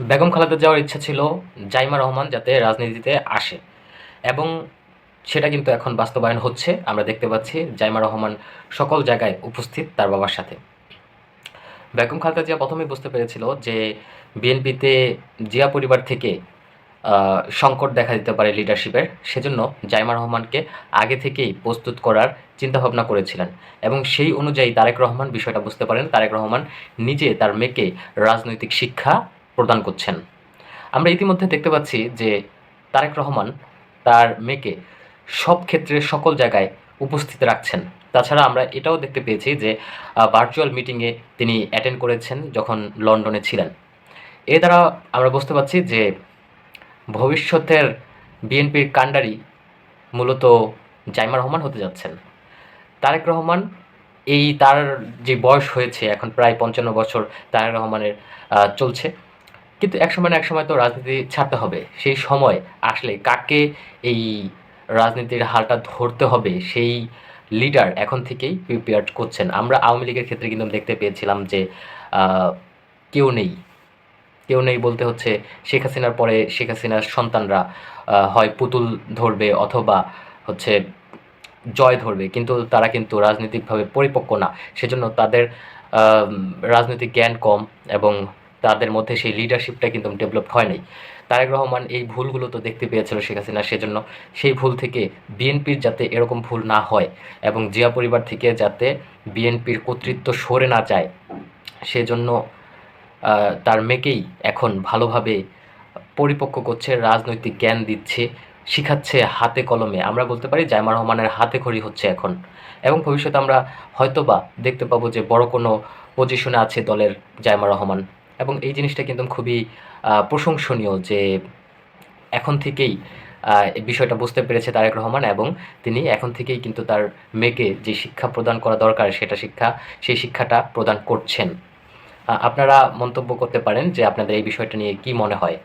বেগম খালেদা যাওয়ার ইচ্ছা ছিল জাইমা রহমান যাতে রাজনীতিতে আসে। এবং সেটা কিন্তু এখন বাস্তবায়ন হচ্ছে। আমরা দেখতে পাচ্ছি জাইমা রহমান সকল জায়গায় উপস্থিত তার বাবার সাথে। বেগম খালেদা জিয়া প্রথমেই বুঝতে পেরেছিল যে বিএনপিতে জিয়া পরিবার থেকে সংকট দেখা দিতে পারে লিডারশিপের সেজন্য জাইমা রহমানকে আগে থেকেই প্রস্তুত করার চিন্তাভাবনা করেছিলেন। এবং সেই অনুযায়ী তারেক রহমান বিষয়টা বুঝতে পারেন। তারেক রহমান নিজে তার মেয়েকে রাজনৈতিক শিক্ষা প্রদান করছেন। আমরা ইতিমধ্যে দেখতে পাচ্ছি যে তারেক রহমান তার মেয়েকে সব ক্ষেত্রে সকল জায়গায় উপস্থিত রাখছেন। তাছাড়া আমরা এটাও দেখতে পেয়েছি যে ভার্চুয়াল মিটিংয়ে তিনি অ্যাটেন্ড করেছেন যখন লন্ডনে ছিলেন। এ দ্বারা আমরা বুঝতে পারছি যে, ভবিষ্যতের বিএনপির কাণ্ডারি মূলত জাইমা রহমান হতে যাচ্ছেন। তারেক রহমান এই তার যে বয়স হয়েছে, এখন প্রায় পঞ্চান্ন বছর তারেক রহমানের চলছে। কিন্তু এক সময় না এক সময় তো রাজনীতি ছাড়তে হবে। সেই সময় আসলে কাকে এই রাজনীতির হালটা ধরতে হবে সেই লিডার এখন থেকেই প্রিপেয়ার করছেন। আমরা আওয়ামী লীগের ক্ষেত্রে কিন্তু দেখতে পেয়েছিলাম যে কেউ নেই। কেউ নেই বলতে হচ্ছে শেখ হাসিনার পরে শেখ হাসিনার সন্তানরা হয় পুতুল ধরবে অথবা হচ্ছে জয় ধরবে। কিন্তু তারা কিন্তু রাজনৈতিকভাবে পরিপক্ক না। সেজন্য তাদের রাজনৈতিক জ্ঞান কম এবং তাদের মধ্যে সেই লিডারশিপটা কিন্তু ডেভেলপ হয় নাই তারেক রহমান এই ভুলগুলো তো দেখতে পেয়েছিল শেখ হাসিনা, সেজন্য সেই ভুল থেকে বিএনপির যাতে এরকম ভুল না হয় এবং জিয়া পরিবার থেকে যাতে বিএনপির কর্তৃত্ব সরে না যায়, সেজন্য তার মেয়েকেই এখন ভালোভাবে পরিপক্ক করছে, রাজনৈতিক জ্ঞান দিচ্ছে, শিখাচ্ছে হাতে কলমে। আমরা বলতে পারি জাইমা রহমানের হাতে খড়ি হচ্ছে এখন। এবং ভবিষ্যতে আমরা হয়তোবা দেখতে পাবো যে বড় কোনো পজিশনে আছে দলের জাইমা রহমান। এবং এই জিনিসটা কিন্তু খুবই প্রশংসনীয় যে এখন থেকেই বিষয়টা বুঝতে পেরেছে তারেক রহমান এবং তিনি এখন থেকেই কিন্তু তার মেয়েকে যে শিক্ষা প্রদান করা দরকার সেটা শিক্ষা, সেই শিক্ষাটা প্রদান করছেন। আপনারা মন্তব্য করতে পারেন যে আপনাদের এই বিষয়টা নিয়ে কি মনে হয়?